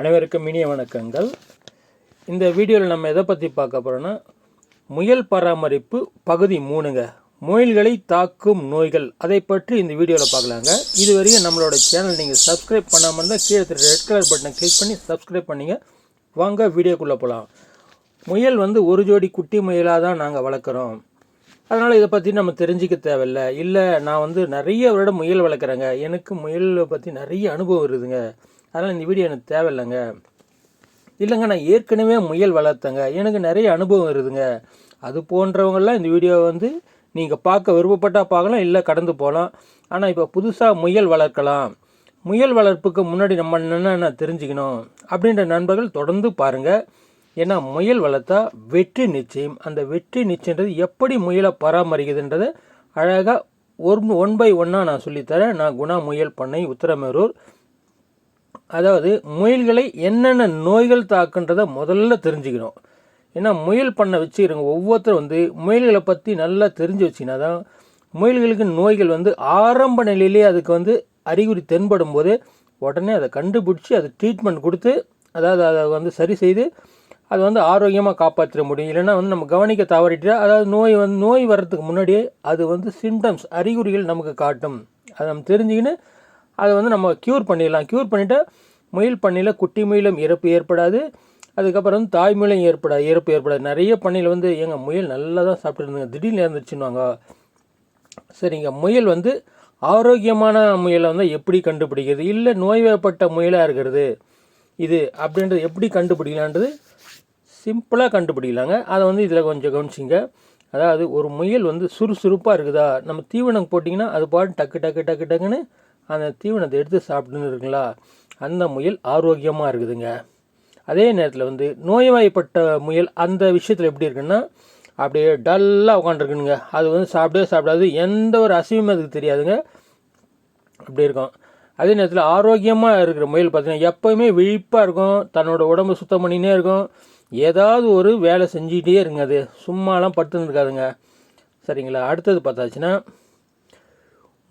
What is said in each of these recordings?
அனைவருக்கும் இனிய வணக்கங்கள். இந்த வீடியோவில் நம்ம எதை பற்றி பார்க்க போகிறோன்னா முயல் பராமரிப்பு பகுதி மூணுங்க. முயல்களை தாக்கும் நோய்கள். அதை பற்றி இந்த வீடியோவில் பார்க்கலாங்க. இதுவரையும் நம்மளோட சேனல் நீங்கள் சப்ஸ்கிரைப் பண்ணாமல் இருந்தால் கீழே ரெட் கலர் பட்டனை கிளிக் பண்ணி சப்ஸ்கிரைப் பண்ணிங்க. வாங்க வீடியோக்குள்ளே போகலாம் முயல் வந்து ஒரு ஜோடி குட்டி முயலாக தான் நாங்கள் வளர்க்குறோம். அதனால் இதை பற்றி நம்ம தெரிஞ்சிக்க தேவையில்ல. இல்லை நான் வந்து நிறைய வருடம் முயல் வளர்க்குறேங்க. எனக்கு முயலை பற்றி நிறைய அனுபவம் இருக்குதுங்க. அதனால் இந்த வீடியோ எனக்கு தேவையில்லைங்க. இல்லைங்க நான் ஏற்கனவே முயல் வளர்த்தேங்க. எனக்கு நிறைய அனுபவம் இருக்குதுங்க. அது போன்றவங்கெல்லாம் இந்த வீடியோவை வந்து நீங்கள் பார்க்க விருப்பப்பட்டால் பார்க்கலாம் இல்லை கடந்து போகலாம். ஆனால் இப்போ புதுசாக முயல் வளர்க்கலாம். முயல் வளர்ப்புக்கு முன்னாடி நம்ம என்னென்ன தெரிஞ்சுக்கணும் அப்படின்ற நண்பர்கள் தொடர்ந்து பாருங்கள் ஏன்னா முயல் வளர்த்தா வெற்றி நிச்சயம். அந்த வெற்றி நிச்சயன்றது எப்படி முயலை பராமரிக்குதுன்றதை அழகாக ஒன் ஒன் பை ஒன்னாக நான் சொல்லித்தரேன். நான் குணா முயல் பண்ணை உத்தரமேரூர். அதாவது முயல்களை என்னென்ன நோய்கள் தாக்குன்றதை முதல்ல தெரிஞ்சுக்கணும். ஏன்னா முயல் பண்ண வச்சுக்கிறவங்க ஒவ்வொருத்தரும் வந்து முயல்களை பற்றி நல்லா தெரிஞ்சு வச்சிங்கன்னா தான் முயல்களுக்கு நோய்கள் வந்து ஆரம்ப நிலையிலே அதுக்கு வந்து அறிகுறி தென்படும் போது உடனே அதை கண்டுபிடிச்சி அது ட்ரீட்மெண்ட் கொடுத்து அதாவது அதை வந்து சரி செய்து அது வந்து ஆரோக்கியமாக காப்பாற்றிட முடியும். இல்லைன்னா வந்து நம்ம கவனிக்க தவறிட்டு அதாவது நோய் வந்து நோய் வர்றதுக்கு முன்னாடியே அது வந்து சிம்டம்ஸ் அறிகுறிகள் நமக்கு காட்டும். அதை நம்ம தெரிஞ்சுக்கின்னு அதை வந்து நம்ம க்யூர் பண்ணிடலாம். க்யூர் பண்ணிவிட்டு முயல் பண்ணியில் குட்டி முயலும் இறப்பு ஏற்படாது. அதுக்கப்புறம் வந்து தாய் முயலும் ஏற்படாது இறப்பு ஏற்படாது. நிறைய பண்ணையில் வந்து எங்கள் முயல் நல்லா தான் சாப்பிட்டுருந்துங்க. திடீர்னு இறந்துச்சுன்னுவாங்க சரிங்க. முயல் வந்து ஆரோக்கியமான முயலை வந்து எப்படி கண்டுபிடிக்கிறது? இல்லை நோய்வாய்ப்பட்ட முயலாக இருக்கிறது? இது அப்படின்றது எப்படி கண்டுபிடிக்கலான்றது சிம்பிளாக கண்டுபிடிக்கலாங்க. அதை வந்து இதில் கொஞ்சம் கவனிச்சிங்க. அதாவது ஒரு முயல் வந்து சுறுசுறுப்பாக இருக்குதா? நம்ம தீவனம் போட்டிங்கன்னா அது பாட்டு டக்கு டக்கு டக்கு டக்குன்னு அந்த தீவனத்தை எடுத்து சாப்பிட்டுன்னு இருக்குங்களா? அந்த முயல் ஆரோக்கியமாக இருக்குதுங்க. அதே நேரத்தில் வந்து நோய்வாய்ப்பட்ட முயல் அந்த விஷயத்தில் எப்படி இருக்குன்னா அப்படியே டல்லாக உட்காந்துருக்குனுங்க அது வந்து சாப்பிடவே சாப்பிடாது. எந்த ஒரு அசைவும் அதுக்கு தெரியாதுங்க. அப்படி இருக்கும். அதே நேரத்தில் ஆரோக்கியமாக இருக்கிற முயல் பார்த்தீங்கன்னா எப்போயுமே விழிப்பாக இருக்கும். தன்னோட உடம்பு சுத்தம் பண்ணினே இருக்கும். ஏதாவது ஒரு வேலை செஞ்சிகிட்டே இருங்க அது. சும்மாலாம் படுத்துன்னு இருக்காதுங்க. சரிங்களா? அடுத்தது பார்த்தாச்சுன்னா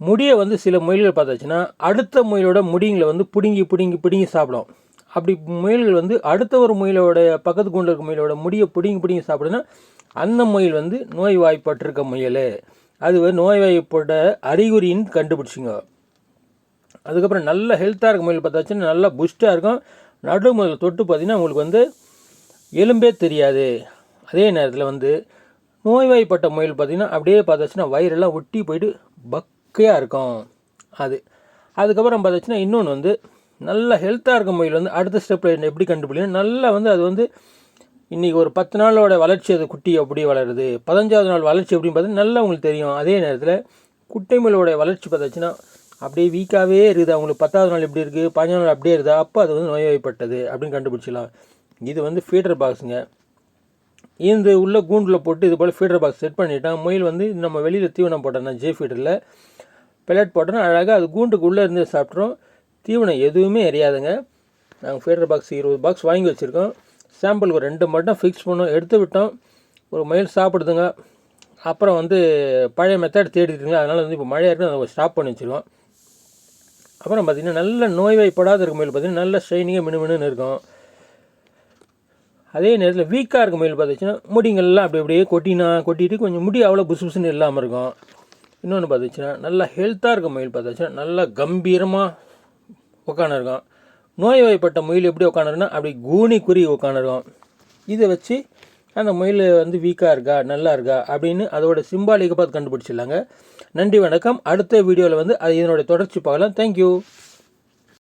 முடியை வந்து சில முயல்கள் பார்த்தாச்சுன்னா அடுத்த முயலோட முடிங்களை வந்து பிடுங்கி பிடுங்கி பிடுங்கி சாப்பிடும். அப்படி முயல்கள் வந்து அடுத்த ஒரு முயலோட பக்கத்து கொண்டு இருக்க முயலோட முடியை பிடுங்கி பிடுங்கி சாப்பிடுன்னா அந்த முயல் வந்து நோய்வாய்ப்பட்டிருக்க முயல். அது நோய் நோய்வாய்ப்பட்ட அறிகுறின்னு கண்டுபிடிச்சிங்க. அதுக்கப்புறம் நல்ல ஹெல்த்தாக இருக்க முயல் பார்த்தாச்சுன்னா நல்லா புஷ்டாக இருக்கும். நடு முதல் தொட்டு பார்த்திங்கன்னா உங்களுக்கு வந்து எலும்பே தெரியாது. அதே நேரத்தில் வந்து நோய்வாய்ப்பட்ட முயல் பார்த்திங்கன்னா அப்படியே பார்த்தாச்சுன்னா வயிறெல்லாம் ஒட்டி போயிட்டு பக்கையாக இருக்கும். அது அதுக்கப்புறம் பார்த்தாச்சுன்னா இன்னொன்று வந்து நல்ல ஹெல்த்தாக இருக்க முயல் வந்து அடுத்த ஸ்டெப்பில் எப்படி கண்டுபிடிக்கணும் நல்லா வந்து அது வந்து இன்றைக்கி ஒரு பத்து நாளோட வளர்ச்சி அது குட்டி எப்படி வளருது பதினஞ்சாவது நாள் வளர்ச்சி எப்படின்னு பார்த்தீங்கன்னா நல்லா உங்களுக்கு தெரியும். அதே நேரத்தில் குட்டை முயலோட வளர்ச்சி பார்த்தாச்சுன்னா அப்படியே வீக்காகவே இருக்குது. அவங்களுக்கு பத்தாவது நாள் எப்படி இருக்குது பதினஞ்சு நாள் அப்படியே இருக்குது அப்போ அது வந்து நோய்வாய்ப்பட்டது அப்படின்னு கண்டுபிடிச்சிடலாம். இது வந்து ஃபீடர் பாக்ஸுங்க இந்த உள்ள கூண்டில் போட்டு இது போல் ஃபீடர் பாக்ஸ் செட் பண்ணிட்டான் முயல் வந்து நம்ம வெளியில் தீவனம் போட்டோம்னா ஜே ஃபீடரில் பெலட் போட்டோன்னா அழகாக அது கூண்டுக்குள்ளே இருந்து சாப்பிட்றோம் தீவனம் எதுவுமே எரியாதுங்க. நாங்கள் ஃபீடர் பாக்ஸ் இருபது பாக்ஸ் வாங்கி வச்சுருக்கோம். சாம்பிளுக்கு ரெண்டு மட்டும் ஃபிக்ஸ் பண்ணோம். எடுத்து விட்டோம். ஒரு மயில் சாப்பிடுதுங்க. அப்புறம் வந்து பழைய மெத்தட் தேடிட்டுருங்க அதனால் வந்து இப்போ மழையாக இருக்குது அதை ஸ்டாப் பண்ணி வச்சுருக்கோம். அப்புறம் பார்த்திங்கன்னா நல்ல நோய்வாய்ப்படாத இருக்கும் மயில் பார்த்திங்கன்னா நல்ல ஷைனிங்காக மினுமினுன்னு இருக்கும். அதே நேரத்தில் வீக்காக இருக்க மயில் பார்த்துச்சுன்னா முடிங்கள்லாம் அப்படி அப்படியே கொட்டினா கொட்டிட்டு கொஞ்சம் முடி அவ்வளோ புசு புசுன்னு இல்லாமல் இருக்கும். இன்னொன்று பார்த்துச்சுன்னா நல்லா ஹெல்த்தாக இருக்க முயல் பார்த்தாச்சுன்னா நல்லா கம்பீரமாக உட்காந்துருக்கும் நோய்வாய்ப்பட்ட முயல் எப்படி உட்காந்துருக்குன்னா அப்படி கூனி குறி உட்காந்துருக்கும் இதை வச்சு அந்த முயல் வந்து வீக்காக இருக்கா நல்லா இருக்கா அப்படின்னு அதோட சிம்பாலிக்கை பார்த்து கண்டுபிடிச்சிடலாங்க. நன்றி வணக்கம். அடுத்த வீடியோவில் வந்து அது இதனுடைய தொடர்ச்சி பார்க்கலாம். தேங்க்யூ